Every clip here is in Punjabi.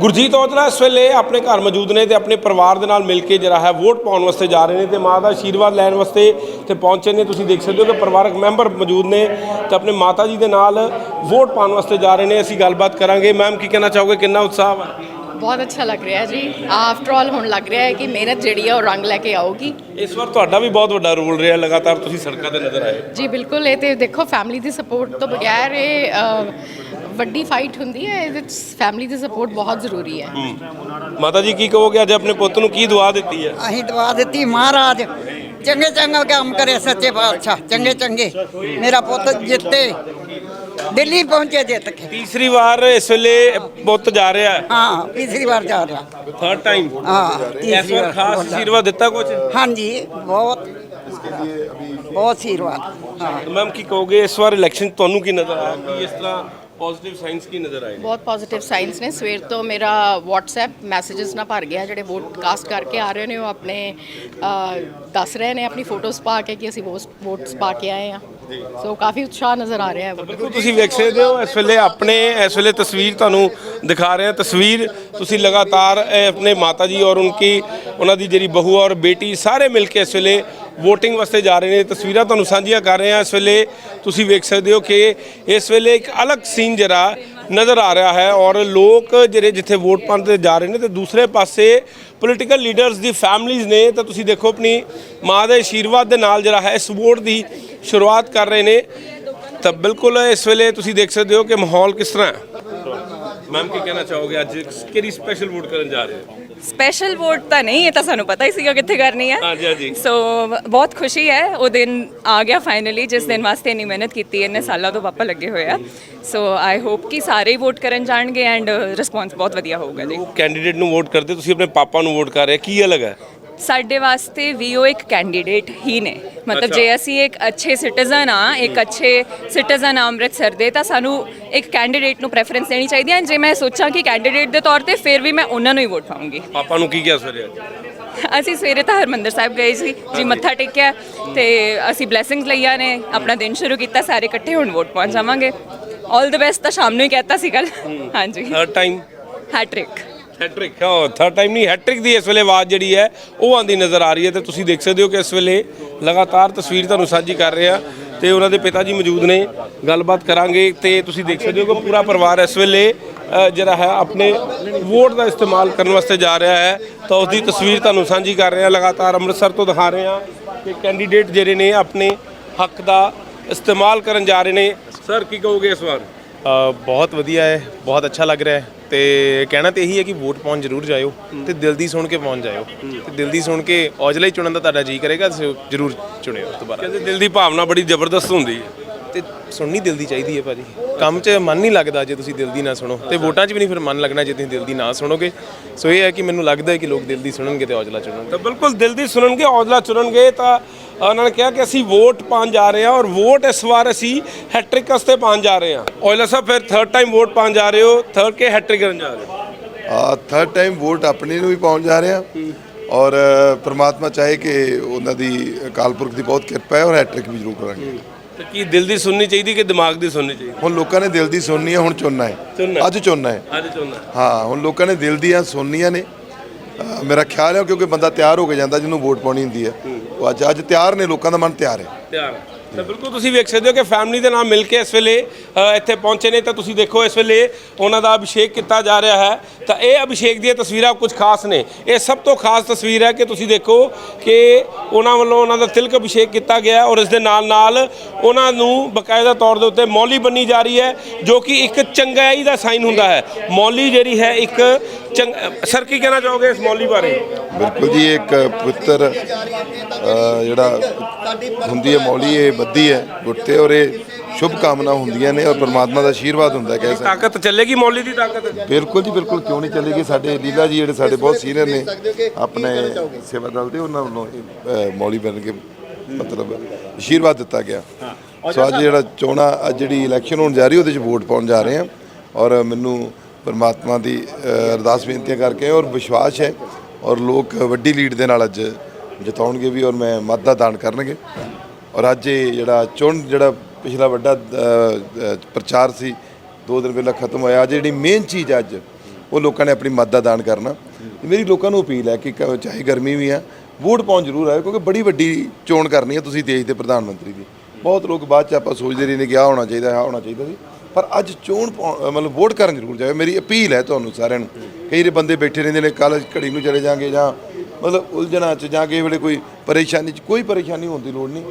ਗੁਰਜੀਤ ਔਜਲਾ ਇਸ ਵੇਲੇ ਆਪਣੇ ਘਰ ਮੌਜੂਦ ਨੇ ਤੇ ਆਪਣੇ ਪਰਿਵਾਰ ਦੇ ਨਾਲ ਮਿਲ ਕੇ ਜਿਹੜਾ ਹੈ ਵੋਟ ਪਾਉਣ ਵਾਸਤੇ ਜਾ ਰਹੇ ਨੇ ਤੇ ਮਾਂ ਦਾ ਆਸ਼ੀਰਵਾਦ ਲੈਣ ਵਾਸਤੇ ਤੇ ਪਹੁੰਚੇ ਨੇ। ਤੁਸੀਂ ਦੇਖ ਸਕਦੇ ਹੋ ਕਿ ਪਰਿਵਾਰਕ ਮੈਂਬਰ ਮੌਜੂਦ ਨੇ ਤੇ ਆਪਣੇ ਮਾਤਾ ਜੀ ਦੇ ਨਾਲ ਵੋਟ ਪਾਉਣ ਵਾਸਤੇ ਜਾ ਰਹੇ ਨੇ। ਅਸੀਂ ਗੱਲਬਾਤ ਕਰਾਂਗੇ। ਮੈਮ ਕੀ ਕਹਿਣਾ ਚਾਹੋਗੇ? ਕਿੰਨਾ ਉਤਸ਼ਾਹ ਹੈ ਬਹੁਤ ਅੱਛਾ ਲੱਗ ਰਿਹਾ ਜੀ। ਆਫਟਰ ਆਲ ਹੁਣ ਲੱਗ ਰਿਹਾ ਹੈ ਕਿ ਮਿਹਨਤ ਜਿਹੜੀ ਹੈ ਉਹ ਰੰਗ ਲੈ ਕੇ ਆਊਗੀ। ਇਸ ਵਾਰ ਤੁਹਾਡਾ ਵੀ ਬਹੁਤ ਵੱਡਾ ਰੋਲ ਰਿਹਾ। ਲਗਾਤਾਰ ਤੁਸੀਂ ਸੜਕਾਂ ਤੇ ਨਜ਼ਰ ਆਏ। ਜੀ ਬਿਲਕੁਲ। ਇਹ ਤੇ ਦੇਖੋ ਫੈਮਿਲੀ ਦੀ ਸਪੋਰਟ ਤੋਂ ਬਗੈਰ ਇਹ ਵੱਡੀ ਫਾਈਟ ਹੁੰਦੀ ਹੈ ਇਹਦੇ ਵਿੱਚ ਫੈਮਿਲੀ ਦੀ ਸਪੋਰਟ ਬਹੁਤ ਜ਼ਰੂਰੀ ਹੈ। ਮਾਤਾ ਜੀ ਕੀ ਕਹੋਗੇ? ਅੱਜ ਆਪਣੇ ਪੁੱਤ ਨੂੰ ਕੀ ਦੁਆ ਦਿੱਤੀ ਹੈ? ਅਸੀਂ ਦਵਾ ਦਿੱਤੀ ਮਹਾਰਾਜ ਚੰਗੇ ਚੰਗਾ ਕੰਮ ਕਰੇ ਸੱਚੇ ਪਾਤਸ਼ਾਹ ਚੰਗੇ ਚੰਗੇ। ਮੇਰਾ ਪੁੱਤ ਜਿੱਤੇ ਦਿੱਲੀ ਪਹੁੰਚੇ ਜਿੱਤ ਕੇ। ਤੀਸਰੀ ਵਾਰ ਇਸ ਵੇਲੇ ਪੁੱਤ ਜਾ ਰਿਹਾ ਹੈ। ਹਾਂ ਤੀਸਰੀ ਵਾਰ ਜਾ ਰਿਹਾ। ਥਰਡ ਟਾਈਮ ਹਾਂ ਇਸ ਤੀਸਰੀ ਵਾਰ ਵਾਰ। ਖਾਸ ਆਸ਼ੀਰਵਾਦ ਦਿੱਤਾ ਕੁਝ ਹਾਂਜੀ ਬਹੁਤ। ਬਹੁਤ ਆਸ਼ੀਰਵਾਦ ਹਾਂ। ਮੈਮ ਕੀ ਕਹੋਗੇ? ਇਸ ਵਾਰ ਇਲੈਕਸ਼ਨ ਤੁਹਾਨੂੰ ਕੀ ਨਜ਼ਰ ਆਇਆ? ਕਿ ਇਸ ਤਰ੍ਹਾਂ ਪੋਜ਼ਿਟਿਵ ਸਾਈਨਸ ਕੀ ਨਜ਼ਰ ਆਏ ਬਹੁਤ ਪੋਜ਼ਿਟਿਵ ਸਾਈਨਸ ਨੇ। ਸਵੇਰ ਤੋਂ ਮੇਰਾ WhatsApp ਮੈਸੇजेस ਨਾਲ ਭਰ ਗਿਆ। ਜਿਹੜੇ ਵੋਟ ਕਾਸਟ ਕਰਕੇ ਆ ਰਹੇ ਨੇ ਉਹ ਆਪਣੇ ਦੱਸ ਰਹੇ ਨੇ ਆਪਣੀ ਫੋਟੋਜ਼ ਪਾ ਕੇ ਕਿ ਅਸੀਂ ਵੋਟਸ ਪਾ ਕੇ ਆਏ ਆ ਸੋ ਕਾਫੀ ਉਤਸ਼ਾਹ ਨਜ਼ਰ ਆ ਰਿਹਾ ਹੈ। ਬਿਲਕੁਲ ਤੁਸੀਂ ਵੇਖ ਸਕਦੇ ਹੋ ਇਸ ਵੇਲੇ ਆਪਣੇ ਇਸ ਵੇਲੇ ਤਸਵੀਰ ਤੁਹਾਨੂੰ ਦਿਖਾ ਰਹੇ ਹਾਂ। ਤਸਵੀਰ ਤੁਸੀਂ ਲਗਾਤਾਰ ਆਪਣੇ ਮਾਤਾ ਜੀ ਔਰ ਉਨਕੀ ਉਹਨਾਂ ਦੀ ਜਿਹੜੀ ਬਹੂ ਔਰ ਬੇਟੀ ਸਾਰੇ ਮਿਲ ਕੇ ਇਸ ਵੇਲੇ VOTING ਵਾਸਤੇ ਜਾ ਰਹੇ ਨੇ, ਤਸਵੀਰਾਂ ਤੁਹਾਨੂੰ ਸਾਂਝੀਆਂ ਕਰ ਰਹੇ ਹਾਂ। ਇਸ ਵੇਲੇ ਤੁਸੀਂ ਵੇਖ ਸਕਦੇ ਹੋ ਕਿ ਇਸ ਵੇਲੇ ਇੱਕ ਅਲੱਗ ਸੀਨ ਜਿਹੜਾ ਨਜ਼ਰ ਆ ਰਿਹਾ ਹੈ ਔਰ ਲੋਕ ਜਿਹੜੇ ਜਿੱਥੇ ਵੋਟ ਪਾਉਣ ਤੇ ਜਾ ਰਹੇ ਨੇ ਤੇ ਦੂਸਰੇ ਪਾਸੇ ਪੋਲੀਟੀਕਲ ਲੀਡਰਸ ਦੀ ਫੈਮਲੀਆਂ ਨੇ, ਤਾਂ ਤੁਸੀਂ ਦੇਖੋ ਆਪਣੀ ਮਾਂ ਦੇ ਆਸ਼ੀਰਵਾਦ ਦੇ ਨਾਲ ਜਿਹੜਾ ਹੈ, ਇਸ ਵੋਟ ਦੀ ਸ਼ੁਰੂਆਤ ਕਰ ਰਹੇ ਨੇ। ਤਾਂ ਬਿਲਕੁਲ ਇਸ ਵੇਲੇ ਤੁਸੀਂ ਦੇਖ ਸਕਦੇ ਹੋ ਕਿ ਮਾਹੌਲ ਕਿਸ ਤਰ੍ਹਾਂ ਹੈ। ਮੈਮ ਕੀ ਕਹਿਣਾ ਚਾਹੋਗੇ? ਅੱਜ ਕਿਹੜੀ ਸਪੈਸ਼ਲ ਵੋਟ ਕਰਨ ਜਾ ਰਹੇ ਹੋ? ਸਪੈਸ਼ਲ ਵੋਟ ਤਾਂ ਨਹੀਂ ਇਹ ਤਾਂ ਸਾਨੂੰ ਪਤਾ ਹੀ ਸੀਗਾ ਕਿੱਥੇ ਕਰਨੀ ਹੈ। ਹਾਂਜੀ, ਹਾਂਜੀ। ਸੋ ਬਹੁਤ ਖੁਸ਼ੀ ਹੈ ਉਹ ਦਿਨ ਆ ਗਿਆ ਫਾਈਨਲੀ ਜਿਸ ਦਿਨ ਵਾਸਤੇ ਇੰਨੀ ਮਿਹਨਤ ਕੀਤੀ ਇੰਨੇ ਸਾਲਾਂ ਤੋਂ ਪਾਪਾ ਲੱਗੇ ਹੋਏ ਆ। ਸੋ ਆਈ ਹੋਪ ਕਿ ਸਾਰੇ ਵੋਟ ਕਰਨ ਜਾਣਗੇ ਐਂਡ ਰਿਸਪੌਂਸ ਬਹੁਤ ਵਧੀਆ ਹੋਊਗਾ ਜੀ। ਕੈਂਡੀਡੇਟ ਨੂੰ ਵੋਟ ਕਰਦੇ ਤੁਸੀਂ ਆਪਣੇ ਪਾਪਾ ਨੂੰ ਵੋਟ ਕਰ ਰਹੇ ਕੀ ਅਲੱਗ ਹੈ? ਸਾਡੇ ਵਾਸਤੇ ਵੀ ਉਹ ਇੱਕ ਕੈਂਡੀਡੇਟ ਹੀ ਨੇ। ਮਤਲਬ। ਜੇ ਅਸੀਂ ਇੱਕ ਅੱਛੇ ਸਿਟੀਜ਼ਨ ਆ ਇੱਕ ਅੱਛੇ ਸਿਟੀਜ਼ਨ ਆ ਅੰਮ੍ਰਿਤਸਰ ਦੇ ਤਾਂ ਸਾਨੂੰ ਇੱਕ ਕੈਂਡੀਡੇਟ ਨੂੰ ਪ੍ਰੈਫਰੈਂਸ ਦੇਣੀ ਚਾਹੀਦੀ ਹੈ। ਜੇ ਮੈਂ ਸੋਚਾਂ ਕਿ ਕੈਂਡੀਡੇਟ ਦੇ ਤੌਰ ਤੇ ਫਿਰ ਵੀ ਮੈਂ ਉਹਨਾਂ ਨੂੰ ਹੀ ਵੋਟ ਪਾਉਂਗੀ ਪਾਪਾ ਨੂੰ ਕੀ ਕਿਹਾ ਸਵੇਰੇ ਅੱਜ? ਅਸੀਂ ਸਵੇਰੇ ਤਾਂ ਹਰਮੰਦਰ ਸਾਹਿਬ ਗਏ ਸੀ ਜੀ ਮੱਥਾ ਟੇਕਿਆ ਤੇ ਅਸੀਂ ਬਲੇਸਿੰਗਸ ਲਈਆਂ ਨੇ ਆਪਣਾ ਦਿਨ ਸ਼ੁਰੂ ਕੀਤਾ ਸਾਰੇ ਇਕੱਠੇ ਹੁਣ ਵੋਟ ਪਾਉਣ ਜਾਵਾਂਗੇ। 올 ਦ ਬੈਸਟ ਤਾਂ ਸ਼ਾਮ ਨੂੰ ਹੀ ਕਹਿਤਾ ਸੀ ਕੱਲ ਹਾਂਜੀ। Third time hat trick hat trick ਹਾਂ ਥਰਡ ਟਾਈਮ ਨਹੀਂ ਹੈਟ੍ਰਿਕ ਦੀ ਇਸ ਵੇਲੇ ਆਵਾਜ਼ ਜਿਹੜੀ ਹੈ, ਉਹ ਆਂਦੀ ਨਜ਼ਰ ਆ ਰਹੀ ਹੈ ਤੇ ਤੁਸੀਂ ਦੇਖ ਸਕਦੇ ਹੋ ਕਿ ਇਸ ਵੇਲੇ ਲਗਾਤਾਰ ਤਸਵੀਰ ਤੁਹਾਨੂੰ ਸਾਂਝੀ ਕਰ ਰਹੇ ਆ ਤੇ ਉਹਨਾਂ ਦੇ ਪਿਤਾ ਜੀ ਮੌਜੂਦ ਨੇ। ਗੱਲਬਾਤ ਕਰਾਂਗੇ ਤੇ ਤੁਸੀਂ ਦੇਖ ਸਕਦੇ ਹੋ ਕਿ ਪੂਰਾ ਪਰਿਵਾਰ ਇਸ ਵੇਲੇ ਜਿਹੜਾ ਹੈ, ਆਪਣੇ ਵੋਟ ਦਾ ਇਸਤੇਮਾਲ ਕਰਨ ਵਾਸਤੇ ਜਾ ਰਿਹਾ ਹੈ। ਤਾਂ ਉਸ ਦੀ ਤਸਵੀਰ ਤੁਹਾਨੂੰ ਸਾਂਝੀ ਕਰ ਰਹੇ ਆ ਲਗਾਤਾਰ ਅੰਮ੍ਰਿਤਸਰ ਤੋਂ ਦਿਖਾ ਰਹੇ ਆ ਕਿ ਕੈਂਡੀਡੇਟ ਜਿਹੜੇ ਨੇ, ਆਪਣੇ ਹੱਕ ਦਾ ਇਸਤੇਮਾਲ ਕਰਨ ਜਾ ਰਹੇ ਨੇ। ਸਰ ਕੀ ਕਹੋਗੇ ਇਸ ਵਾਰ? ਬਹੁਤ ਵਧੀਆ ਹੈ ਬਹੁਤ ਅੱਛਾ ਲੱਗ ਰਿਹਾ ਹੈ ਤੇ ਕਹਿਣਾ ਤੇ ਇਹੀ ਹੈ ਕਿ ਵੋਟ ਪਾਉਣ ਜ਼ਰੂਰ ਜਾਇਓ ਤੇ ਦਿਲ ਦੀ ਸੁਣ ਕੇ ਪਹੁੰਚ ਜਾਇਓ ਤੇ ਦਿਲ ਦੀ ਸੁਣ ਕੇ ਔਜਲਾ ਹੀ ਚੁਣਨ ਦਾ ਤੁਹਾਡਾ ਜੀ ਕਰੇਗਾ ਤੁਸੀਂ ਜ਼ਰੂਰ ਚੁਣਿਓ ਦੁਬਾਰਾ। ਕਹਿੰਦੇ ਦਿਲ ਦੀ ਭਾਵਨਾ ਬੜੀ ਜ਼ਬਰਦਸਤ ਹੁੰਦੀ ਹੈ। ਤੇ ਸੁਣਨੀ ਦਿਲ ਦੀ ਚਾਹੀਦੀ ਹੈ ਭਾਜੀ। ਕੰਮ 'ਚ ਮਨ ਨਹੀਂ ਲੱਗਦਾ ਜੇ ਤੁਸੀਂ ਦਿਲ ਦੀ ਨਾ ਸੁਣੋ ਤੇ ਵੋਟਾਂ 'ਚ ਵੀ ਨਹੀਂ ਫਿਰ ਮਨ ਲੱਗਣਾ ਜੇ ਤੁਸੀਂ ਦਿਲ ਦੀ ਨਾ ਸੁਣੋਗੇ। ਸੋ ਇਹ ਹੈ ਕਿ ਮੈਨੂੰ ਲੱਗਦਾ ਹੈ ਕਿ ਲੋਕ ਦਿਲ ਦੀ ਸੁਣਨਗੇ ਤੇ ਔਜਲਾ ਚੁਣਨਗੇ। ਤਾਂ ਬਿਲਕੁਲ ਦਿਲ ਦੀ ਸੁਣਨਗੇ ਹੌਸਲਾ ਚੁਣਨਗੇ ਤਾਂ ਉਹਨਾਂ ਨੇ ਕਿਹਾ ਕਿ ਅਸੀਂ ਵੋਟ ਪਾਉਣ ਜਾ ਰਹੇ ਹਾਂ ਔਰ ਵੋਟ ਇਸ ਵਾਰ ਅਸੀਂ ਹੈਟ੍ਰਿਕ ਵਾਸਤੇ ਪਾਉਣ ਜਾ ਰਹੇ ਹਾਂ। ਔਜਲਾ ਸਾਹਿਬ ਫਿਰ ਥਰਡ ਟਾਈਮ ਵੋਟ ਪਾਉਣ ਜਾ ਰਹੇ ਹੋ ਥਰਡ ਕੇ ਹੈਟ੍ਰਿਕ ਕਰਨ ਜਾ ਰਹੇ ਹੋ? ਆ ਥਰਡ ਟਾਈਮ ਵੋਟ ਆਪਣੀ ਨੂੰ ਵੀ ਪਾਉਣ ਜਾ ਰਹੇ ਆ ਔਰ ਪ੍ਰਮਾਤਮਾ ਚਾਹੇ ਕਿ ਉਹਨਾਂ ਦੀ ਅਕਾਲ ਪੁਰਖ ਦੀ ਬਹੁਤ ਕਿਰਪਾ ਹੈ ਔਰ ਹੈਟ੍ਰਿਕ ਵੀ ਜ਼ਰੂਰ ਕਰਾਂਗੇ। ਤਾਂ ਕੀ ਦਿਲ ਦੀ ਸੁਣਨੀ ਚਾਹੀਦੀ ਕਿ ਦਿਮਾਗ ਦੀ ਸੁਣਨੀ ਚਾਹੀਦੀ? ਹੁਣ ਲੋਕਾਂ ਨੇ ਦਿਲ ਦੀ ਸੁਣਨੀ ਹੈ ਹੁਣ ਚੁਣਨਾ ਹੈ। ਹੈ। ਅੱਜ ਚੁਣਨਾ ਹੈ। ਅੱਜ ਚੁਣਨਾ ਹਾਂ। ਹੁਣ ਲੋਕਾਂ ਨੇ ਦਿਲ ਦੀਆਂ ਸੁਣਨੀਆਂ ਨੇ। ਮੇਰਾ ਖਿਆਲ ਹੈ ਕਿਉਂਕਿ ਬੰਦਾ ਤਿਆਰ ਹੋ ਕੇ ਜਾਂਦਾ ਜਿਹਨੂੰ ਵੋਟ ਪਾਉਣੀ ਹੁੰਦੀ ਹੈ। ਉਹ ਅੱਜ ਅੱਜ ਤਿਆਰ ਨੇ ਲੋਕਾਂ ਦਾ ਮਨ ਤਿਆਰ ਹੈ ਤਿਆਰ ਹੈ। ਤਾਂ ਬਿਲਕੁਲ ਤੁਸੀਂ ਵੇਖ ਸਕਦੇ ਹੋ ਕਿ ਫੈਮਿਲੀ ਦੇ ਨਾਲ ਮਿਲ ਕੇ ਇਸ ਵੇਲੇ ਅ, ਇੱਥੇ ਪਹੁੰਚੇ ਨੇ ਤਾਂ ਤੁਸੀਂ ਦੇਖੋ ਇਸ ਵੇਲੇ ਉਹਨਾਂ ਦਾ ਅਭਿਸ਼ੇਕ ਕੀਤਾ ਜਾ ਰਿਹਾ ਹੈ। ਤਾਂ ਇਹ ਅਭਿਸ਼ੇਕ ਦੀਆਂ ਤਸਵੀਰਾਂ ਕੁਝ ਖਾਸ ਨੇ। ਇਹ ਸਭ ਤੋਂ ਖਾਸ ਤਸਵੀਰ ਹੈ ਕਿ ਤੁਸੀਂ ਦੇਖੋ ਕਿ ਉਹਨਾਂ ਵੱਲੋਂ ਉਹਨਾਂ ਦਾ ਤਿਲਕ ਅਭਿਸ਼ੇਕ ਕੀਤਾ ਗਿਆ ਔਰ ਇਸ ਦੇ ਨਾਲ ਨਾਲ ਉਹਨਾਂ ਨੂੰ ਬਕਾਇਦਾ ਤੌਰ ਦੇ ਉੱਤੇ ਮੌਲੀ ਬੰਨੀ ਜਾ ਰਹੀ ਹੈ ਜੋ ਕਿ ਇੱਕ ਚੰਗਾਈ ਦਾ ਸਾਈਨ ਹੁੰਦਾ ਹੈ। ਮੌਲੀ ਜਿਹੜੀ ਹੈ ਇੱਕ ਚੰਗ ਸਰ ਕੀ ਕਹਿਣਾ ਚਾਹੋਗੇ ਇਸ ਮੌਲੀ ਬਾਰੇ? ਬਿਲਕੁਲ ਜੀ ਇੱਕ ਪਵਿੱਤਰ ਅ, ਜਿਹੜਾ ਹੁੰਦੀ ਹੈ ਮੌਲੀ ਇਹ ਬੱਦੀ ਹੈ ਗੁੱਟੇ ਔਰ ਇਹ ਸ਼ੁਭ ਕਾਮਨਾ ਹੁੰਦੀਆਂ ਨੇ ਔਰ ਪ੍ਰਮਾਤਮਾ ਦਾ ਆਸ਼ੀਰਵਾਦ ਹੁੰਦਾ ਹੈ ਕਹਿ ਸਕਦੇ ਤਾਕਤ ਚੱਲੇਗੀ ਮੌਲੀ ਦੀ ਤਾਕਤ? ਬਿਲਕੁਲ ਜੀ ਬਿਲਕੁਲ ਕਿਉਂ ਨਹੀਂ ਚੱਲੇਗੀ? ਸਾਡੇ ਲੀਲਾ ਜੀ ਜਿਹੜੇ ਸਾਡੇ ਬਹੁਤ ਸੀਨੀਅਰ ਨੇ ਆਪਣੇ ਸੇਵਾ ਦਲ ਦੇ ਉਹਨਾਂ ਵੱਲੋਂ ਇਹ, ਮੌਲੀ ਬਣ ਕੇ ਮਤਲਬ ਆਸ਼ੀਰਵਾਦ ਦਿੱਤਾ ਗਿਆ। ਸੋ ਅੱਜ ਜਿਹੜਾ ਚੋਣਾਂ ਅੱਜ ਜਿਹੜੀ ਇਲੈਕਸ਼ਨ ਹੋਣ ਜਾ ਰਹੀ ਉਹਦੇ 'ਚ ਵੋਟ ਪਾਉਣ ਜਾ ਰਹੇ ਹਾਂ ਔਰ ਮੈਨੂੰ ਪਰਮਾਤਮਾ ਦੀ ਅਰਦਾਸ ਬੇਨਤੀਆਂ ਕਰਕੇ ਔਰ ਵਿਸ਼ਵਾਸ ਹੈ ਔਰ ਲੋਕ ਵੱਡੀ ਲੀਡ ਦੇ ਨਾਲ ਅੱਜ ਜਿਤਾਉਣਗੇ ਵੀ ਔਰ ਮੈਂ ਮਤ ਦਾ ਦਾਨ ਕਰਨਗੇ। ਔਰ ਅੱਜ ਇਹ ਜਿਹੜਾ ਚੋਣ, ਜਿਹੜਾ ਪਿਛਲਾ ਵੱਡਾ ਪ੍ਰਚਾਰ ਸੀ, ਦੋ ਦਿਨ ਪਹਿਲਾਂ ਖਤਮ ਹੋਇਆ। ਅੱਜ ਜਿਹੜੀ ਮੇਨ ਚੀਜ਼ ਅੱਜ, ਉਹ ਲੋਕਾਂ ਨੇ ਆਪਣੀ ਮਦਦ ਦਾ ਦਾਨ ਕਰਨਾ। ਮੇਰੀ ਲੋਕਾਂ ਨੂੰ ਅਪੀਲ ਹੈ ਕਿ ਚਾਹੇ ਗਰਮੀ ਵੀ ਆ, ਵੋਟ ਪਾਉਣ ਜ਼ਰੂਰ ਆਇਓ, ਕਿਉਂਕਿ ਬੜੀ ਵੱਡੀ ਚੋਣ ਕਰਨੀ ਹੈ ਤੁਸੀਂ ਦੇਸ਼ ਦੇ ਪ੍ਰਧਾਨ ਮੰਤਰੀ ਦੀ। ਬਹੁਤ ਲੋਕ ਬਾਅਦ ਚ ਆਪਾਂ ਸੋਚਦੇ ਰਹੇ ਨੇ ਕਿ ਆਹ ਹੋਣਾ ਚਾਹੀਦਾ, ਆਹ ਹੋਣਾ ਚਾਹੀਦਾ ਸੀ। ਪਰ ਅੱਜ ਚੋਣ ਪਾਉਣ- ਮਤਲਬ ਵੋਟ ਕਰਨ ਜ਼ਰੂਰ ਜਾਇਓ। ਮੇਰੀ ਅਪੀਲ ਹੈ ਤੁਹਾਨੂੰ ਸਾਰਿਆਂ ਨੂੰ। ਕਈ ਜਿਹੜੇ ਬੰਦੇ ਬੈਠੇ ਰਹਿੰਦੇ ਨੇ ਕਾਲਜ ਘੜੀ ਨੂੰ ਚਲੇ ਜਾਾਂਗੇ ਜਾਂ ਮਤਲਬ ਉਲਝਣਾ ਚ ਜਾਂ ਕਿਸੇ ਵੇਲੇ ਕੋਈ ਪਰੇਸ਼ਾਨੀ ਚ, ਕੋਈ ਪਰੇਸ਼ਾਨੀ ਹੋਣ ਦੀ ਲੋੜ ਨਹੀਂ।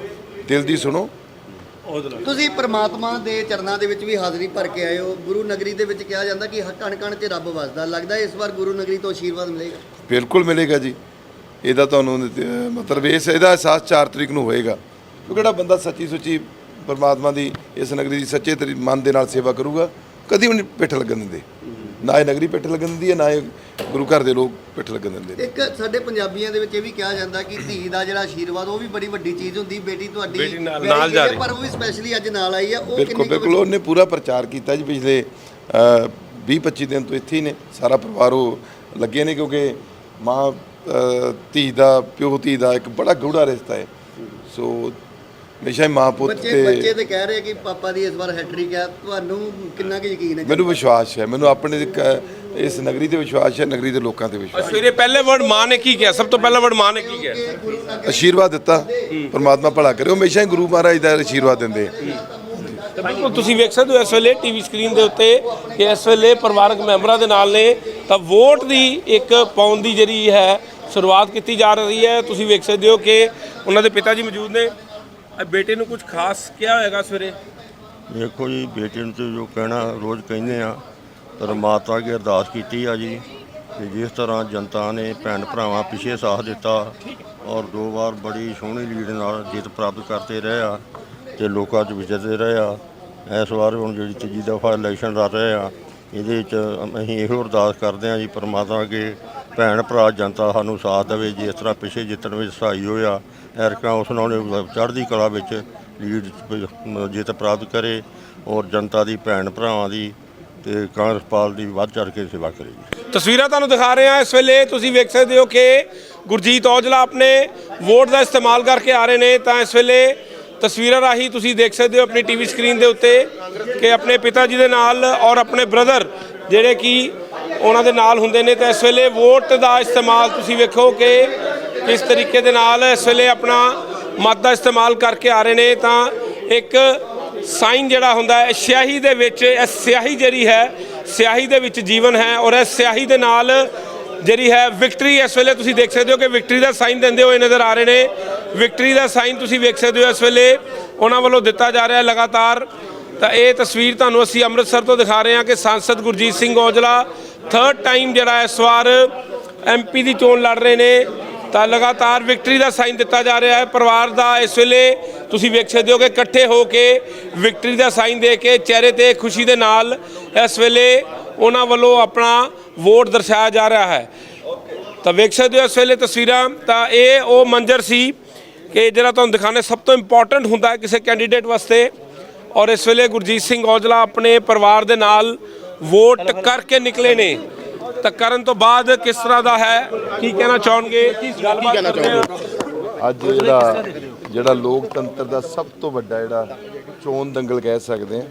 ਦਿਲ ਦੀ ਸੁਣੋ। ਤੁਸੀਂ ਪ੍ਰਮਾਤਮਾ ਦੇ ਚਰਨਾਂ ਦੇ ਵਿੱਚ ਵੀ ਹਾਜ਼ਰੀ ਭਰ ਕੇ ਆਏ ਹੋ। ਗੁਰੂ ਨਗਰੀ ਦੇ ਵਿੱਚ ਕਿਹਾ ਜਾਂਦਾ ਕਿ ਕਣ ਕਣ 'ਚ ਰੱਬ ਵਸਦਾ। ਲੱਗਦਾ ਇਸ ਵਾਰ ਗੁਰੂ ਨਗਰੀ ਤੋਂ ਆਸ਼ੀਰਵਾਦ ਮਿਲੇਗਾ? ਬਿਲਕੁਲ ਮਿਲੇਗਾ ਜੀ। ਇਹਦਾ ਤੁਹਾਨੂੰ ਮਤਲਬ ਇਸ ਇਹਦਾ ਅਹਿਸਾਸ 4 ਤਰੀਕ ਨੂੰ ਹੋਏਗਾ। ਕਿਉਂਕਿ ਜਿਹੜਾ ਬੰਦਾ ਸੱਚੀ ਸੁੱਚੀ ਪਰਮਾਤਮਾ ਦੀ ਇਸ ਨਗਰੀ ਦੀ ਸੱਚੇ ਮਨ ਦੇ ਨਾਲ ਸੇਵਾ ਕਰੂਗਾ ਕਦੀ ਵੀ ਨਹੀਂ ਪਿੱਠ ਲੱਗਣ ਦਿੰਦੇ। ਨਾ ਇਹ ਨਗਰੀ ਪਿੱਠ ਲੱਗਣ ਦਿੰਦੀ ਹੈ ਨਾ ਇਹ ਗੁਰੂ ਘਰ ਦੇ ਲੋਕ ਪਿੱਠ ਲੱਗਣ ਦਿੰਦੇ ਨੇ ਇੱਕ ਸਾਡੇ ਪੰਜਾਬੀਆਂ ਦੇ ਵਿੱਚ ਇਹ ਵੀ ਕਿਹਾ ਜਾਂਦਾ ਕਿ ਧੀ ਦਾ ਜਿਹੜਾ ਆਸ਼ੀਰਵਾਦ ਉਹ ਵੀ ਬੜੀ ਵੱਡੀ ਚੀਜ਼ ਹੁੰਦੀ ਬੇਟੀ ਤੁਹਾਡੀ ਬੇਟੀ ਨਾਲ- ਜਾ ਰਹੀ। ਪਰ ਉਹ ਵੀ ਸਪੈਸ਼ਲੀ ਅੱਜ ਨਾਲ ਆਈ ਆ ਉਹ ਬਿਲਕੁਲ ਕਿੰਨੀ ਕੁ ਬਿਲਕੁਲ ਉਹਨੇ ਪੂਰਾ ਪ੍ਰਚਾਰ ਕੀਤਾ ਜੀ ਪਿਛਲੇ 20 25 ਦਿਨ ਤੋਂ ਇੱਥੇ ਹੀ ਨੇ ਸਾਰਾ ਪਰਿਵਾਰ ਉਹ ਲੱਗੇ ਨੇ ਕਿਉਂਕਿ ਮਾਂ ਅਹ, ਧੀ ਦਾ ਪਿਓ ਧੀ ਦਾ ਇੱਕ ਬੜਾ ਗੂੜਾ ਰਿਸ਼ਤਾ ਹੈ ਸੋ ਹਮੇਸ਼ਾ ਹੀ ਮਾਂ ਪੁੱਤ ਬੱਚੇ ਬੱਚੇ ਤੇ ਤੇ ਕਹਿ ਰਹੇ ਕਿ ਪਾਪਾ ਦੀ ਇਸ ਵਾਰ ਹੈਟ੍ਰਿਕ ਹੈ ਤੁਹਾਨੂੰ ਕਿੰਨਾ ਕੁ ਯਕੀਨ ਹੈ? ਮੈਨੂੰ ਵਿਸ਼ਵਾਸ ਹੈ। ਮੈਨੂੰ ਆਪਣੇ ਇਸ ਨਗਰੀ ਤੇ ਵਿਸ਼ਵਾਸ ਹੈ ਨਗਰੀ ਦੇ ਲੋਕਾਂ ਤੇ ਵਿਸ਼ਵਾਸ। ਸਵੇਰੇ ਪਹਿਲੇ ਵਰਡ ਮਾਂ ਨੇ ਕੀ ਕਿਹਾ? ਸਭ ਤੋਂ ਪਹਿਲਾ ਵਰਡ ਮਾਂ ਨੇ ਕੀ ਕਿਹਾ? ਗੁਰੂ ਆਸ਼ੀਰਵਾਦ ਦਿੱਤਾ। ਪਰਮਾਤਮਾ ਭਲਾ ਕਰੇ। ਉਹ ਹਮੇਸ਼ਾ ਹੀ ਗੁਰੂ ਮਹਾਰਾਜ ਦਾ ਆਸ਼ੀਰਵਾਦ ਦਿੰਦੇ ਆ। ਤਾਂ ਬਿਲਕੁਲ ਤੁਸੀਂ ਵੇਖ ਸਕਦੇ ਹੋ ਇਸ ਵੇਲੇ ਟੀਵੀ ਸਕਰੀਨ ਦੇ ਉੱਤੇ ਕਿ ਇਸ ਵੇਲੇ ਪਰਿਵਾਰਕ ਮੈਂਬਰਾਂ ਦੇ ਨਾਲ ਨੇ। ਤਾਂ ਵੋਟ ਦੀ ਇੱਕ ਪਾਉਣ ਦੀ ਜਿਹੜੀ ਹੈ ਸ਼ੁਰੂਆਤ ਕੀਤੀ ਜਾ ਰਹੀ ਹੈ। ਤੁਸੀਂ ਵੇਖ ਸਕਦੇ ਹੋ ਕਿ ਉਹਨਾਂ ਦੇ ਪਿਤਾ ਜੀ ਮੌਜੂਦ ਨੇ। ਇਹ ਬੇਟੇ ਨੂੰ ਕੁਝ ਖਾਸ ਕਿਹਾ ਹੋਏਗਾ ਸਵੇਰੇ? ਦੇਖੋ ਜੀ ਬੇਟੇ ਨੂੰ ਤੇ ਜੋ ਕਹਿਣਾ ਰੋਜ਼ ਕਹਿੰਦੇ ਆ ਪਰ ਮਾਤਾ ਅੱਗੇ ਅਰਦਾਸ ਕੀਤੀ ਆ ਜੀ ਕਿ ਜਿਸ ਤਰ੍ਹਾਂ ਜਨਤਾ ਨੇ ਭੈਣ ਭਰਾਵਾਂ ਪਿੱਛੇ ਸਾਥ ਦਿੱਤਾ ਔਰ ਦੋ ਵਾਰ ਬੜੀ ਸੋਹਣੀ ਲੀਡ ਨਾਲ ਜਿੱਤ ਪ੍ਰਾਪਤ ਕਰਦੇ ਰਹੇ ਆ ਤੇ ਲੋਕਾਂ 'ਚ ਵਿਚਰਦੇ ਰਹੇ ਆ। ਇਸ ਵਾਰ ਹੁਣ ਜਿਹੜੀ ਤੀਜੀ ਦਫਾ ਇਲੈਕਸ਼ਨ ਲੜ ਰਹੇ ਆ ਇਹਦੇ ਵਿੱਚ ਅਸੀਂ ਇਹੋ ਅਰਦਾਸ ਕਰਦੇ ਆ ਜੀ ਪਰਮਾਤਮਾ ਅੱਗੇ ਭੈਣ ਭਰਾ ਜਨਤਾ ਸਾਨੂੰ ਸਾਥ ਦੇਵੇ ਜਿਸ ਤਰ੍ਹਾਂ ਪਿੱਛੇ ਜਿੱਤਣ ਵਿੱਚ ਸਹਾਈ ਹੋਇਆ। ਐਰਕਾਂ ਉਸ ਨਾਲ ਚੜ੍ਹਦੀ ਕਲਾ ਵਿੱਚ ਲੀਡ ਜਿੱਤ ਪ੍ਰਾਪਤ ਕਰੇ ਔਰ ਜਨਤਾ ਦੀ, ਭੈਣ ਭਰਾਵਾਂ ਦੀ ਤੇ ਕਾਂਗਰਸ ਪਾਲ ਦੀ ਵੱਧ ਚੜ੍ਹ ਕੇ ਸੇਵਾ ਕਰੇ ਤਸਵੀਰਾਂ ਤੁਹਾਨੂੰ ਦਿਖਾ ਰਹੇ ਹਾਂ ਇਸ ਵੇਲੇ। ਤੁਸੀਂ ਵੇਖ ਸਕਦੇ ਹੋ ਕਿ ਗੁਰਜੀਤ ਔਜਲਾ ਆਪਣੇ ਵੋਟ ਦਾ ਇਸਤੇਮਾਲ ਕਰਕੇ ਆ ਰਹੇ ਨੇ। ਤਾਂ ਇਸ ਵੇਲੇ ਤਸਵੀਰਾਂ ਰਾਹੀਂ ਤੁਸੀਂ ਦੇਖ ਸਕਦੇ ਹੋ ਆਪਣੀ ਟੀਵੀ ਸਕਰੀਨ ਦੇ ਉੱਤੇ ਕਿ ਆਪਣੇ ਪਿਤਾ ਜੀ ਦੇ ਨਾਲ ਔਰ ਆਪਣੇ ਬ੍ਰਦਰ ਜਿਹੜੇ ਕਿ ਉਹਨਾਂ ਦੇ ਨਾਲ ਹੁੰਦੇ ਨੇ, ਤਾਂ ਇਸ ਵੇਲੇ ਵੋਟ ਦਾ ਇਸਤੇਮਾਲ ਤੁਸੀਂ ਵੇਖੋ ਕਿ ਕਿਸ ਤਰੀਕੇ ਦੇ ਨਾਲ ਇਸ ਵੇਲੇ ਆਪਣਾ ਮਤ ਦਾ ਇਸਤੇਮਾਲ ਕਰਕੇ ਆ ਰਹੇ ਨੇ। ਤਾਂ ਇੱਕ ਸਾਈਨ ਜਿਹੜਾ ਹੁੰਦਾ ਹੈ, ਸਿਆਹੀ ਦੇ ਵਿੱਚ, ਇਹ ਸਿਆਹੀ ਜਿਹੜੀ ਹੈ, ਸਿਆਹੀ ਦੇ ਵਿੱਚ ਜੀਵਨ ਹੈ ਔਰ ਇਹ ਸਿਆਹੀ ਦੇ ਨਾਲ ਜਿਹੜੀ ਹੈ ਵਿਕਟਰੀ ਇਸ ਵੇਲੇ ਤੁਸੀਂ ਦੇਖ ਸਕਦੇ ਹੋ ਕਿ ਵਿਕਟਰੀ ਦਾ ਸਾਈਨ ਦਿੰਦੇ ਹੋਏ ਨਜ਼ਰ ਆ ਰਹੇ ਨੇ। ਵਿਕਟਰੀ ਦਾ ਸਾਈਨ ਤੁਸੀਂ ਵੇਖ ਸਕਦੇ ਹੋ ਇਸ ਵੇਲੇ ਉਹਨਾਂ ਵੱਲੋਂ ਦਿੱਤਾ ਜਾ ਰਿਹਾ ਲਗਾਤਾਰ। ਤਾਂ ਇਹ ਤਸਵੀਰ ਤੁਹਾਨੂੰ ਅਸੀਂ ਅੰਮ੍ਰਿਤਸਰ ਤੋਂ ਦਿਖਾ ਰਹੇ ਹਾਂ ਕਿ ਸੰਸਦ ਗੁਰਜੀਤ ਸਿੰਘ ਔਜਲਾ ਥਰਡ ਟਾਈਮ ਜਿਹੜਾ ਇਸ ਵਾਰ ਐਮਪੀ ਦੀ ਚੋਣ ਲੜ ਰਹੇ ਨੇ, ਤਾਂ ਲਗਾਤਾਰ ਵਿਕਟਰੀ ਦਾ ਸਾਈਨ ਦਿੱਤਾ ਜਾ ਰਿਹਾ ਹੈ। ਪਰਿਵਾਰ ਦਾ ਇਸ ਵੇਲੇ ਤੁਸੀਂ ਵੇਖ ਸਕਦੇ ਹੋ ਕਿ ਇਕੱਠੇ ਹੋ ਕੇ ਵਿਕਟਰੀ ਦਾ ਸਾਈਨ ਦੇ ਕੇ ਚਿਹਰੇ ਤੇ ਖੁਸ਼ੀ ਦੇ ਨਾਲ ਇਸ ਵੇਲੇ ਉਹਨਾਂ ਵੱਲੋਂ ਆਪਣਾ ਵੋਟ ਦਰਸਾਇਆ ਜਾ ਰਿਹਾ ਹੈ। ਤਾਂ ਵੇਖ ਸਕਦੇ ਹੋ ਇਸ ਵੇਲੇ ਤਸਵੀਰਾਂ, ਤਾਂ ਇਹ ਉਹ ਮੰਜ਼ਰ ਸੀ ਕਿ ਜਿਹੜਾ ਤੁਹਾਨੂੰ ਦਿਖਾਣੇ ਸਭ ਤੋਂ ਇੰਪੋਰਟੈਂਟ ਹੁੰਦਾ ਹੈ ਕਿਸੇ ਕੈਂਡੀਡੇਟ ਵਾਸਤੇ। ਔਰ ਇਸ ਵੇਲੇ ਗੁਰਜੀਤ ਸਿੰਘ ਔਜਲਾ ਆਪਣੇ ਪਰਿਵਾਰ ਦੇ ਨਾਲ ਵੋਟ ਕਰਕੇ ਨਿਕਲੇ ਨੇ। ਤਾਂ ਕਰਨ ਤੋਂ ਬਾਅਦ ਕਿਸ ਤਰ੍ਹਾਂ ਦਾ ਹੈ? ਕੀ ਕਹਿਣਾ ਚਾਹਣਗੇ ਗੱਲਬਾਤ ਕਰਦੇ ਹਾਂ ਅੱਜ ਜਿਹੜਾ ਜਿਹੜਾ ਲੋਕਤੰਤਰ ਦਾ ਸਭ ਤੋਂ ਵੱਡਾ ਜਿਹੜਾ ਚੋਣ ਦੰਗਲ ਕਹਿ ਸਕਦੇ ਆ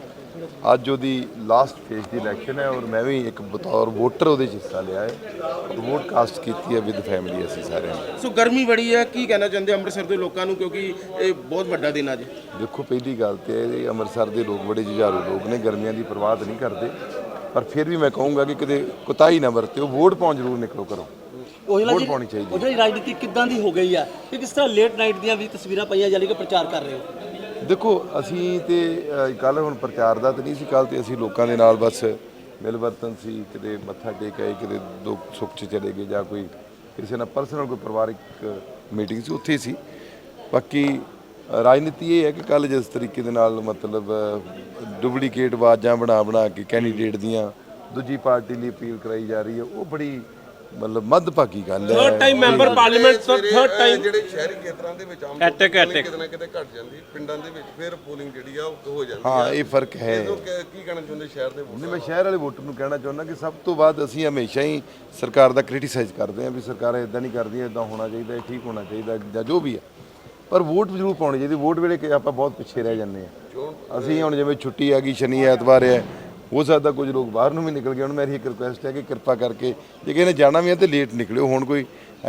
ਅੱਜ ਉਹਦੀ ਲਾਸਟ ਫੇਜ਼ ਦੀ ਇਲੈਕਸ਼ਨ ਹੈ ਔਰ ਮੈਂ ਵੀ ਇੱਕ ਬਤੌਰ ਵੋਟਰ ਉਹਦੇ 'ਚ ਹਿੱਸਾ ਲਿਆ ਹੈ। ਔਰ ਵੋਟ ਕਾਸਟ ਕੀਤੀ ਹੈ ਵਿਦ ਫੈਮਿਲੀ ਅਸੀਂ ਸਾਰਿਆਂ ਨੇ। ਸੋ ਗਰਮੀ ਬੜੀ ਹੈ ਕੀ ਕਹਿਣਾ ਚਾਹੁੰਦੇ ਅੰਮ੍ਰਿਤਸਰ ਦੇ ਲੋਕਾਂ ਨੂੰ? ਕਿਉਂਕਿ ਇਹ ਬਹੁਤ ਵੱਡਾ ਦਿਨ ਅੱਜ। ਦੇਖੋ ਪਹਿਲੀ ਗੱਲ ਤੇ ਅੰਮ੍ਰਿਤਸਰ ਦੇ ਲੋਕ ਬੜੇ ਜੁਝਾਰੂ ਲੋਕ ਨੇ ਗਰਮੀਆਂ ਦੀ ਪਰਵਾਹ ਨਹੀਂ ਕਰਦੇ। ਪਰ ਫਿਰ ਵੀ ਮੈਂ ਕਹੂੰਗਾ ਕਿ ਕਿਤੇ ਕੁਤਾਹੀ ਨਾ ਵਰਤਿਓ ਵੋਟ ਪਾਉਣ ਜ਼ਰੂਰ ਨਿਕਲੋ ਕਰੋ ਉਹਲਾ ਵੋਟ ਜੀ ਪਾਉਣੀ ਚਾਹੀਦੀ ਜੀ ਰਾਜਨੀਤੀ ਕਿੱਦਾਂ ਦੀ ਹੋ ਗਈ ਆ ਕਿ ਕਿਸ ਤਰ੍ਹਾਂ ਲੇਟ ਨਾਈਟ ਦੀਆਂ ਵੀ ਤਸਵੀਰਾਂ ਪਈਆਂ ਜਾਨੀ ਕਿ ਪ੍ਰਚਾਰ ਕਰ ਰਹੇ ਹੋ? ਦੇਖੋ ਅਸੀਂ ਤੇ ਕੱਲ ਹੁਣ ਪ੍ਰਚਾਰ ਦਾ ਤਾਂ ਨਹੀਂ ਸੀ ਕੱਲ ਤੇ ਅਸੀਂ ਲੋਕਾਂ ਦੇ ਨਾਲ ਬਸ ਮਿਲ ਵਰਤਨ ਸੀ ਕਿਤੇ ਮੱਥਾ ਟੇਕ ਆਏ ਕਿਤੇ ਦੁੱਖ ਸੁੱਖ 'ਚ ਚਲੇ ਗਏ ਜਾਂ ਕੋਈ ਕਿਸੇ ਨਾਲ ਪਰਸਨਲ ਕੋਈ ਪਰਿਵਾਰਿਕ ਮੀਟਿੰਗ ਸੀ ਉੱਥੇ ਸੀ। ਬਾਕੀ ਰਾਜਨੀਤੀ ਇਹ ਹੈ ਕਿ ਕੱਲ ਜਿਸ ਤਰੀਕੇ ਦੇ ਨਾਲ ਮਤਲਬ ਡੁਪਲੀਕੇਟ ਆਵਾਜ਼ਾਂ ਬਣਾ ਬਣਾ ਕੇ ਕੈਂਡੀਡੇਟ ਦੀਆਂ ਦੂਜੀ ਪਾਰਟੀ ਲਈ ਅਪੀਲ ਕਰਾਈ ਜਾ ਰਹੀ ਹੈ ਉਹ ਬੜੀ ਮਤਲਬ ਮੱਧਭਾਗੀ ਗੱਲ ਹੈ। Third time member parliament third time ਜਿਹੜੇ ਸ਼ਹਿਰੀ ਖੇਤਰਾਂ ਦੇ ਵਿੱਚ ਆਮ ਕਿਤੇ ਨਾ ਕਿਤੇ ਘਟ ਜਾਂਦੀ ਪਿੰਡਾਂ ਦੇ ਵਿੱਚ ਫਿਰ ਪੋਲਿੰਗ ਜਿਹੜੀ ਆ ਉਹ ਹੋ ਜਾਂਦੀ ਹਾਂ ਇਹ ਫ਼ਰਕ ਹੈ। ਲੋਕ ਕੀ ਕਹਿਣਾ ਚਾਹੁੰਦੇ ਸ਼ਹਿਰ ਦੇ ਨਹੀਂ ਮੈਂ ਸ਼ਹਿਰ ਵਾਲੇ ਵੋਟਰ ਨੂੰ ਕਹਿਣਾ ਚਾਹੁੰਦਾ ਕਿ ਸਭ ਤੋਂ ਵੱਧ ਅਸੀਂ ਹਮੇਸ਼ਾ ਹੀ ਸਰਕਾਰ ਦਾ ਕ੍ਰਿਟਿਸਾਈਜ਼ ਕਰਦੇ ਹਾਂ ਵੀ ਸਰਕਾਰਾਂ ਇਦਾਂ ਨਹੀਂ ਕਰਦੀਆਂ ਇਦਾਂ ਹੋਣਾ ਚਾਹੀਦਾ ਠੀਕ ਹੋਣਾ ਚਾਹੀਦਾ ਜਾਂ ਜੋ ਵੀ ਹੈ। ਪਰ ਵੋਟ ਜ਼ਰੂਰ ਪਾਉਣੀ ਚਾਹੀਦੀ ਵੋਟ ਵੇਲੇ ਕਿ ਆਪਾਂ ਬਹੁਤ ਪਿੱਛੇ ਰਹਿ ਜਾਂਦੇ ਆ ਅਸੀਂ ਹੁਣ ਜਿਵੇਂ ਛੁੱਟੀ ਆ ਗਈ ਸ਼ਨੀ ਐਤਵਾਰ ਹੈ ਹੋ ਸਕਦਾ ਕੁਝ ਲੋਕ ਬਾਹਰ ਨੂੰ ਵੀ ਨਿਕਲ ਗਏ ਹੁਣ ਮੇਰੀ ਇੱਕ ਰਿਕੁਐਸਟ ਹੈ ਕਿ ਕਿਰਪਾ ਕਰਕੇ ਜੇ ਕਿਸੇ ਨੇ ਜਾਣਾ ਵੀ ਹੈ ਤੇ ਲੇਟ ਨਿਕਲਿਓ ਹੁਣ ਕੋਈ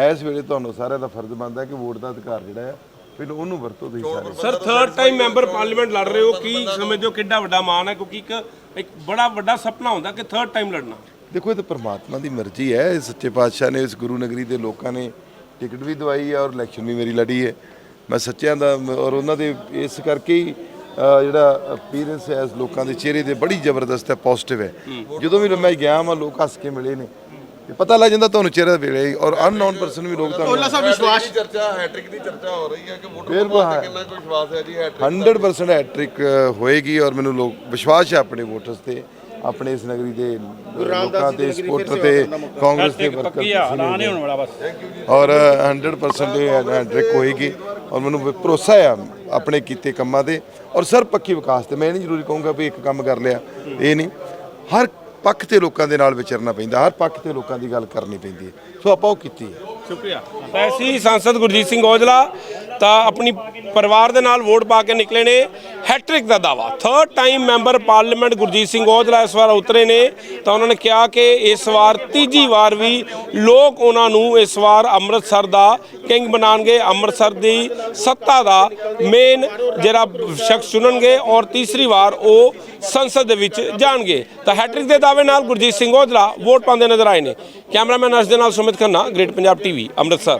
ਇਸ ਵੇਲੇ ਤੁਹਾਨੂੰ ਸਾਰਿਆਂ ਦਾ ਫਰਜ਼ ਬਣਦਾ ਕਿ ਵੋਟ ਦਾ ਅਧਿਕਾਰ ਜਿਹੜਾ ਹੈ ਪਹਿਲਾਂ ਉਹਨੂੰ ਵਰਤੋ ਤੁਸੀਂ ਸਾਰੇ। Sir third time member parliament ਲੜ ਰਹੇ ਹੋ ਕੀ ਸਮਝਦੇ ਹੋ ਕਿੱਡਾ ਵੱਡਾ ਮਾਣ ਹੈ? ਕਿਉਂਕਿ ਇੱਕ ਇੱਕ ਬੜਾ ਵੱਡਾ ਸੁਪਨਾ ਹੁੰਦਾ ਕਿ ਥਰਡ ਟਾਈਮ ਲੜਨਾ। ਦੇਖੋ ਇਹ ਤਾਂ ਪ੍ਰਮਾਤਮਾ ਦੀ ਮਰਜ਼ੀ ਹੈ ਸੱਚੇ ਪਾਤਸ਼ਾਹ ਨੇ ਇਸ ਗੁਰੂ ਨਗਰੀ ਦੇ ਲੋਕਾਂ ਨੇ ਟਿਕਟ ਵੀ ਦਵਾਈ ਹੈ ਔਰ ਇਲੈਕਸ਼ਨ ਵੀ ਮੇਰੀ ਲੜੀ ਹੈ। ਮੈਂ ਸੱਚਿਆਂ ਦਾ ਔਰ ਉਹਨਾਂ ਦੇ ਇਸ ਕਰਕੇ ਹੀ ਜਿਹੜਾ ਅਪੀਅਰੈਂਸ ਹੈ ਇਸ ਲੋਕਾਂ ਦੇ ਚਿਹਰੇ ਤੇ ਬੜੀ ਜ਼ਬਰਦਸਤ ਹੈ ਪੋਜ਼ਿਟਿਵ ਹੈ। ਜਦੋਂ ਵੀ ਮੈਂ ਗਿਆ ਮੈਂ ਲੋਕ ਹੱਸ ਕੇ ਮਿਲੇ ਨੇ। ਪਤਾ ਲੱਗ ਜਾਂਦਾ ਤੁਹਾਨੂੰ ਚਿਹਰਾ ਵੇਲੇ ਔਰ ਅਨਨੋਨ ਪਰਸਨ ਵੀ ਲੋਕ ਤੁਹਾਨੂੰ ਸਾਹਿਬ ਵਿਸ਼ਵਾਸ ਦੀ ਚਰਚਾ ਹੈਟ੍ਰਿਕ ਦੀ ਚਰਚਾ ਹੋ ਰਹੀ ਹੈ ਕਿ ਵੋਟ ਬਿਲਕੁਲ, ਪਾਉਣ ਹਾਂ। ਤੇ ਕਿੰਨਾ ਕੋਈ ਵਿਸ਼ਵਾਸ ਹੈ ਜੀ ਹੈਟ੍ਰਿਕ 100% ਹੈਟ੍ਰਿਕ ਹੋਏਗੀ ਔਰ ਮੈਨੂੰ ਲੋਕ ਵਿਸ਼ਵਾਸ ਹੈ ਆਪਣੇ ਵੋਟਰਸ ਤੇ ਆਪਣੇ ਇਸ ਨਗਰੀ ਦੇ ਲੋਕਾਂ ਤੇ ਸਪੋਰਟਰ ਤੇ ਕਾਂਗਰਸ ਦੇ ਵਰਕਰ ਨਹੀਂ ਹੋਣ ਵਾਲਾ ਬਸ। ਔਰ 100% ਇਹ ਹੈਟ੍ਰਿਕ ਹੋਏਗੀ। ਔਰ ਮੈਨੂੰ ਭਰੋਸਾ ਆ ਆਪਣੇ ਕੀਤੇ ਕੰਮਾਂ ਤੇ। ਔਰ ਸਰ ਪੱਖੀ ਵਿਕਾਸ ਤੇ ਮੈਂ ਇਹ ਨਹੀਂ ਜ਼ਰੂਰੀ ਕਹੂੰਗਾ ਵੀ ਇੱਕ ਕੰਮ ਕਰ ਲਿਆ, ਇਹ ਨਹੀਂ। ਹਰ ਪੱਖ ਤੇ ਲੋਕਾਂ ਦੇ ਨਾਲ ਵਿਚਰਨਾ ਪੈਂਦਾ, ਹਰ ਪੱਖ ਤੇ ਲੋਕਾਂ ਦੀ ਗੱਲ ਕਰਨੀ ਪੈਂਦੀ ਹੈ। ਸੋ ਆਪਾਂ ਉਹ ਕੀਤੀ ਹੈ। ਸ਼ੁਕਰੀਆ। ਤਾਂ ਐਸੀ ਸੰਸਦ ਗੁਰਜੀਤ ਸਿੰਘ ਔਜਲਾ ਤਾਂ ਆਪਣੀ ਪਰਿਵਾਰ ਦੇ ਨਾਲ ਵੋਟ ਪਾ ਕੇ ਨਿਕਲੇ ਨੇ। ਹੈਟ੍ਰਿਕ ਦਾ ਦਾਵਾ third time member parliament Gurjeet Singh Aujla ਇਸ ਵਾਰ ਉਤਰੇ ਨੇ। ਤਾਂ ਉਹਨਾਂ ਨੇ ਕਿਹਾ ਕਿ ਇਸ ਵਾਰ ਤੀਜੀ ਵਾਰ ਵੀ ਲੋਕ ਉਹਨਾਂ ਨੂੰ ਇਸ ਵਾਰ ਅੰਮ੍ਰਿਤਸਰ ਦਾ ਕਿੰਗ ਬਣਾਉਣਗੇ। ਅੰਮ੍ਰਿਤਸਰ ਦੀ ਸੱਤਾ ਦਾ ਮੇਨ ਜਿਹੜਾ ਸ਼ਖਸ ਚੁਣਨਗੇ ਔਰ ਤੀਸਰੀ ਵਾਰ ਉਹ ਸੰਸਦ ਦੇ ਵਿੱਚ ਜਾਣਗੇ। ਤਾਂ ਹੈਟ੍ਰਿਕ ਦੇ ਦਾਅਵੇ ਨਾਲ ਗੁਰਜੀਤ ਸਿੰਘ ਔਜਲਾ ਵੋਟ ਪਾਉਂਦੇ ਨਜ਼ਰ ਆਏ ਨੇ। ਕੈਮਰਾਮੈਨ ਅਰਸ਼ ਦੇ ਨਾਲ ਸੁਮਿਤ ਖੰਨਾ ਗ੍ਰੇਟ ਪੰਜਾਬ ਟੀਵੀ ਅੰਮ੍ਰਿਤਸਰ।